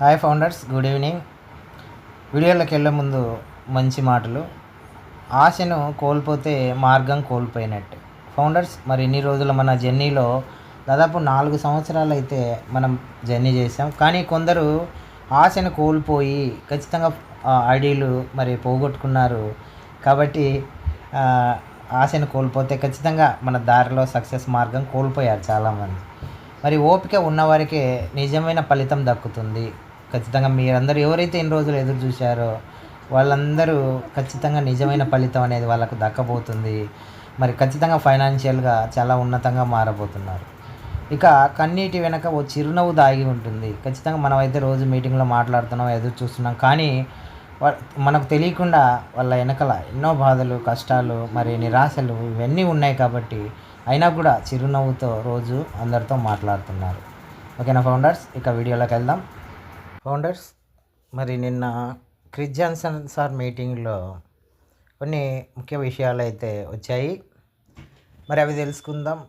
Hi founders good evening వీడియోలోకి వెళ్ళే ముందు మంచి మాటలు. ఆశను కోల్పోతే మార్గం కోల్పోయినట్టు. ఫౌండర్స్ మరి ఇన్ని రోజులు మన జర్నీలో దాదాపు నాలుగు సంవత్సరాలు అయితే మనం జర్నీ చేసాం కానీ కొందరు ఆశను కోల్పోయి ఖచ్చితంగా ఐడీలు మరి పోగొట్టుకున్నారు. కాబట్టి ఆశను కోల్పోతే ఖచ్చితంగా మన దారిలో సక్సెస్ మార్గం కోల్పోయారు చాలామంది. మరి ఓపిక ఉన్నవారికే నిజమైన ఫలితం దక్కుతుంది. ఖచ్చితంగా మీరందరూ ఎవరైతే ఎన్ని రోజులు ఎదురు చూశారో వాళ్ళందరూ ఖచ్చితంగా నిజమైన ఫలితం అనేది వాళ్ళకు దక్కబోతుంది. మరి ఖచ్చితంగా ఫైనాన్షియల్గా చాలా ఉన్నతంగా మారబోతున్నారు. ఇక కన్నీటి వెనక ఓ చిరునవ్వు దాగి ఉంటుంది. ఖచ్చితంగా మనం అయితే రోజు మీటింగ్లో మాట్లాడుతున్నాం ఎదురు చూస్తున్నాం. కానీ మనకు తెలియకుండా వాళ్ళ వెనకల ఎన్నో బాధలు కష్టాలు మరి నిరాశలు ఇవన్నీ ఉన్నాయి కాబట్టి అయినా కూడా చిరునవ్వుతో రోజు అందరితో మాట్లాడుతున్నారు. ఓకేనా ఫౌండర్స్? ఇక వీడియోలోకి వెళ్దాం. ఫౌండర్స్ మరి నిన్న క్రిస్ జాన్సన్ సార్ మీటింగ్లో కొన్ని ముఖ్య విషయాలు అయితే వచ్చాయి. మరి అవి తెలుసుకుందాం.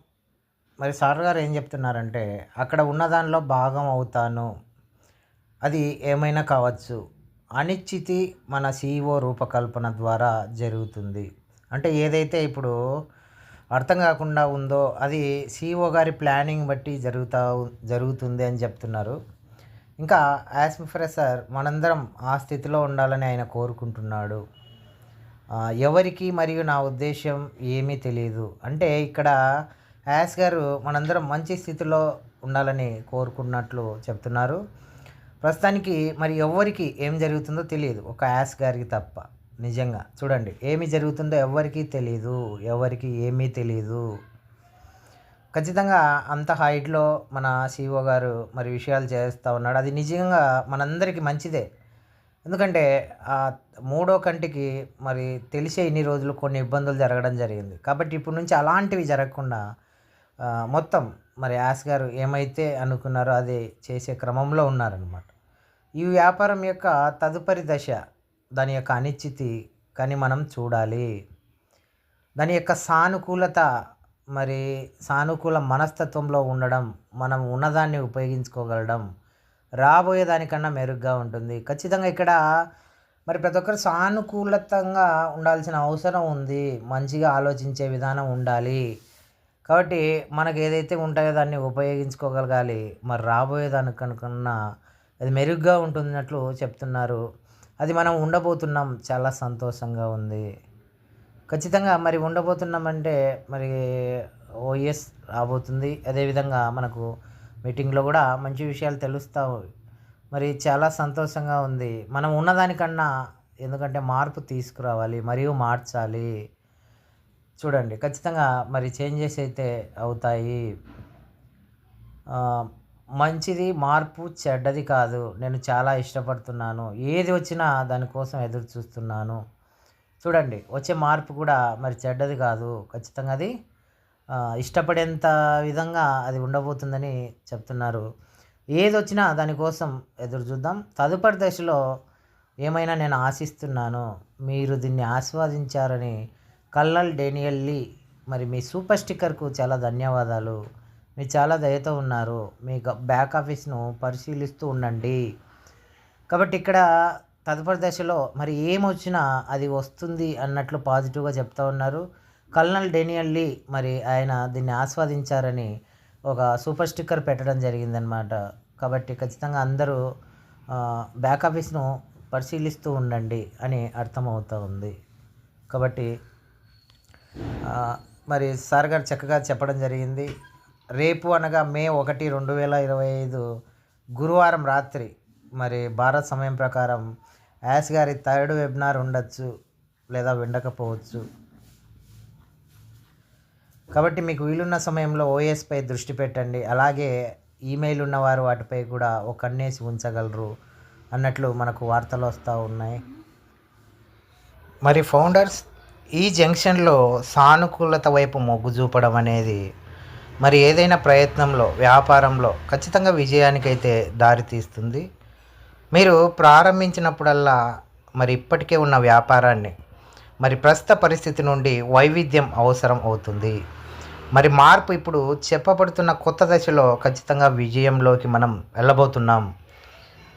మరి సార్ గారు ఏం చెప్తున్నారంటే అక్కడ ఉన్న దానిలో భాగం అవుతాను. అది ఏమైనా కావచ్చు. అనిశ్చితి మన సీఈఓ రూపకల్పన ద్వారా జరుగుతుంది. అంటే ఏదైతే ఇప్పుడు అర్థం కాకుండా ఉందో అది సీఈఓ గారి ప్లానింగ్ బట్టి జరుగుతా జరుగుతుంది అని చెప్తున్నారు. ఇంకా యాజ్ ప్రొఫెసర్ మనందరం ఆ స్థితిలో ఉండాలని ఆయన కోరుకుంటున్నాడు. ఎవరికి మరియు నా ఉద్దేశం ఏమీ తెలియదు అంటే ఇక్కడ యాస్ గారు మనందరం మంచి స్థితిలో ఉండాలని కోరుకున్నట్లు చెప్తున్నారు. ప్రస్తుతానికి మరి ఎవరికి ఏం జరుగుతుందో తెలియదు. ఒక యాస్ గారికి తప్ప నిజంగా. చూడండి ఏమి జరుగుతుందో ఎవరికీ తెలియదు ఎవరికి ఏమీ తెలియదు ఖచ్చితంగా అంత హైట్లో మన సీఈఓ గారు మరి విషయాలు చేస్తూ ఉన్నాడు. అది నిజంగా మనందరికీ మంచిదే. ఎందుకంటే ఆ మూడో కంటికి మరి తెలిసే ఇన్ని రోజులు కొన్ని ఇబ్బందులు జరగడం జరిగింది. కాబట్టి ఇప్పటి నుంచి అలాంటివి జరగకుండా మొత్తం మరి యాస్ గారు ఏమైతే అనుకున్నారో అది చేసే క్రమంలో ఉన్నారనమాట ఈ వ్యాపారం యొక్క తదుపరి దశ దాని యొక్క అనిశ్చితి కానీ మనం చూడాలి. దాని యొక్క సానుకూలత మరి సానుకూల మనస్తత్వంలో ఉండడం మనం ఉన్నదాన్ని ఉపయోగించుకోగలడం రాబోయే దానికన్నా మెరుగ్గా ఉంటుంది. ఖచ్చితంగా ఇక్కడ మరి ప్రతి ఒక్కరు సానుకూలతంగా ఉండాల్సిన అవసరం ఉంది. మంచిగా ఆలోచించే విధానం ఉండాలి. కాబట్టి మనకు ఏదైతే ఉంటాయో దాన్ని ఉపయోగించుకోగలగాలి. మరి రాబోయే దానికనుకున్నా అది మెరుగ్గా ఉంటున్నట్లు చెప్తున్నారు. అది మనం ఉండబోతున్నాం. చాలా సంతోషంగా ఉంది. ఖచ్చితంగా మరి ఉండబోతున్నామంటే మరి ఓఎస్ రాబోతుంది. అదేవిధంగా మనకు మీటింగ్లో కూడా మంచి విషయాలు తెలుస్తావు మరి చాలా సంతోషంగా ఉంది. మనం ఉన్నదానికన్నా ఎందుకంటే మార్పు తీసుకురావాలి మరియు మార్చాలి. చూడండి ఖచ్చితంగా మరి చేంజెస్ అయితే అవుతాయి. మంచిది మార్పు చెడ్డది కాదు. నేను చాలా ఇష్టపడుతున్నాను. ఏది వచ్చినా దానికోసం ఎదురు చూస్తున్నాను చూడండి వచ్చే మార్పు కూడా మరి చెడ్డది కాదు. ఖచ్చితంగా అది ఇష్టపడేంత విధంగా అది ఉండబోతుందని చెప్తున్నారు. ఏది వచ్చినా దానికోసం ఎదురు చూద్దాం. తదుపరి దశలో ఏమైనా నేను ఆశిస్తున్నాను మీరు దీన్ని ఆస్వాదించారని కల్లల్ డేనియల్ లీ మరి మీ సూపర్ స్టిక్కర్కు చాలా ధన్యవాదాలు. మీరు చాలా దయతో ఉన్నారు. మీ బ్యాక్ ఆఫీస్ను పరిశీలిస్తూ ఉండండి. కాబట్టి ఇక్కడ తదుపరి దశలో మరి ఏమొచ్చినా అది వస్తుంది అన్నట్లు పాజిటివ్గా చెప్తా ఉన్నారు. కల్నల్ డేనియల్ లీ మరి ఆయన దీన్ని ఆస్వాదించారని ఒక సూపర్ స్టిక్కర్ పెట్టడం జరిగిందనమాట కాబట్టి ఖచ్చితంగా అందరూ బ్యాక్ ఆఫీస్ను పరిశీలిస్తూ ఉండండి అని అర్థమవుతూ ఉంది. కాబట్టి మరి సార్ గారు చక్కగా చెప్పడం జరిగింది. రేపు అనగా మే ఒకటి రెండు వేల ఇరవై ఐదు గురువారం రాత్రి మరి భారత్ సమయం ప్రకారం యాస్ గారి థర్డ్ వెబినార్ ఉండొచ్చు లేదా ఉండకపోవచ్చు కాబట్టి మీకు వీలున్న సమయంలో ఓఎస్పై దృష్టి పెట్టండి. అలాగే ఈమెయిల్ ఉన్నవారు వాటిపై కూడా ఒక కన్నేసి ఉంచగలరు అన్నట్లు మనకు వార్తలు వస్తూ ఉన్నాయి. మరి ఫౌండర్స్ ఈ జంక్షన్లో సానుకూలత వైపు మొగ్గు చూపడం అనేది మరి ఏదైనా ప్రయత్నంలో వ్యాపారంలో ఖచ్చితంగా విజయానికైతే దారి తీస్తుంది మీరు ప్రారంభించినప్పుడల్లా మరి ఇప్పటికే ఉన్న వ్యాపారాన్ని మరి ప్రస్తుత పరిస్థితి నుండి వైవిధ్యం అవసరం అవుతుంది. మరి మార్పు ఇప్పుడు చెప్పబడుతున్న కొత్త దశలో ఖచ్చితంగా విజయంలోకి మనం వెళ్ళబోతున్నాం.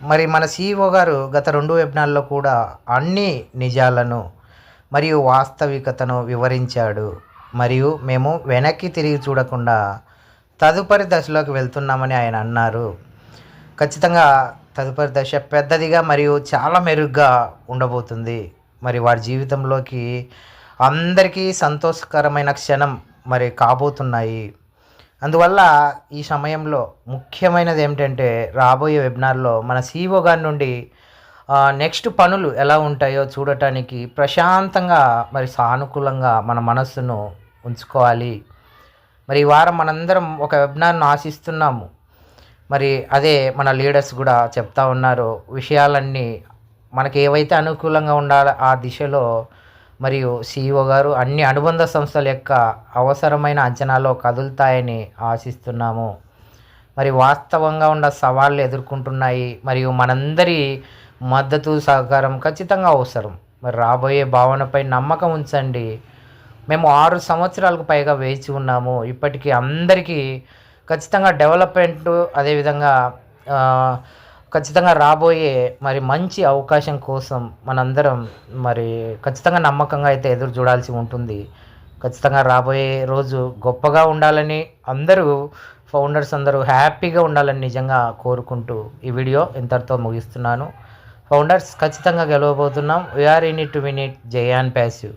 మరి మన సీఈఓ గారు గత రెండు వెబినార్లో కూడా అన్ని నిజాలను మరియు వాస్తవికతను వివరించాడు. మరియు మేము వెనక్కి తిరిగి చూడకుండా తదుపరి దశలోకి వెళ్తున్నామని ఆయన అన్నారు. ఖచ్చితంగా తదుపరి దశ పెద్దదిగా మరియు చాలా మెరుగ్గా ఉండబోతుంది. మరి వారి జీవితంలోకి అందరికీ సంతోషకరమైన క్షణం మరి కాబోతున్నాయి. అందువల్ల ఈ సమయంలో ముఖ్యమైనది ఏమిటంటే రాబోయే వెబినార్లో మన సీఈఓ గారి నుండి నెక్స్ట్ పనులు ఎలా ఉంటాయో చూడటానికి ప్రశాంతంగా మరి సానుకూలంగా మన మనస్సును ఉంచుకోవాలి. మరి ఈ వారం మనందరం ఒక వెబినార్ను ఆశిస్తున్నాము. మరి అదే మన లీడర్స్ కూడా చెప్తా ఉన్నారు విషయాలన్నీ మనకి ఏవైతే అనుకూలంగా ఉండాలో ఆ దిశలో మరియు సిఇఓ గారు అన్ని అనుబంధ సంస్థల యొక్క అవసరమైన అంచనాలో కదులుతాయని ఆశిస్తున్నాము. మరి వాస్తవంగా ఉన్న సవాళ్ళు ఎదుర్కొంటున్నాయి మరియు మనందరి మద్దతు సహకారం ఖచ్చితంగా అవసరం. మరి రాబోయే భావనపై నమ్మకం ఉంచండి. మేము ఆరు సంవత్సరాలకు పైగా వేచి ఉన్నాము. ఇప్పటికీ అందరికీ ఖచ్చితంగా డెవలప్మెంట్ అదేవిధంగా ఖచ్చితంగా రాబోయే మరి మంచి అవకాశం కోసం మనందరం మరి ఖచ్చితంగా నమ్మకంగా అయితే ఎదురు చూడాల్సి ఉంటుంది. ఖచ్చితంగా రాబోయే రోజు గొప్పగా ఉండాలని అందరూ ఫౌండర్స్ అందరూ హ్యాపీగా ఉండాలని నిజంగా కోరుకుంటూ ఈ వీడియో ఇంతటితో ముగిస్తున్నాను. ఫౌండర్స్ ఖచ్చితంగా గెలవబోతున్నాం. We're in it to win it Zion passive.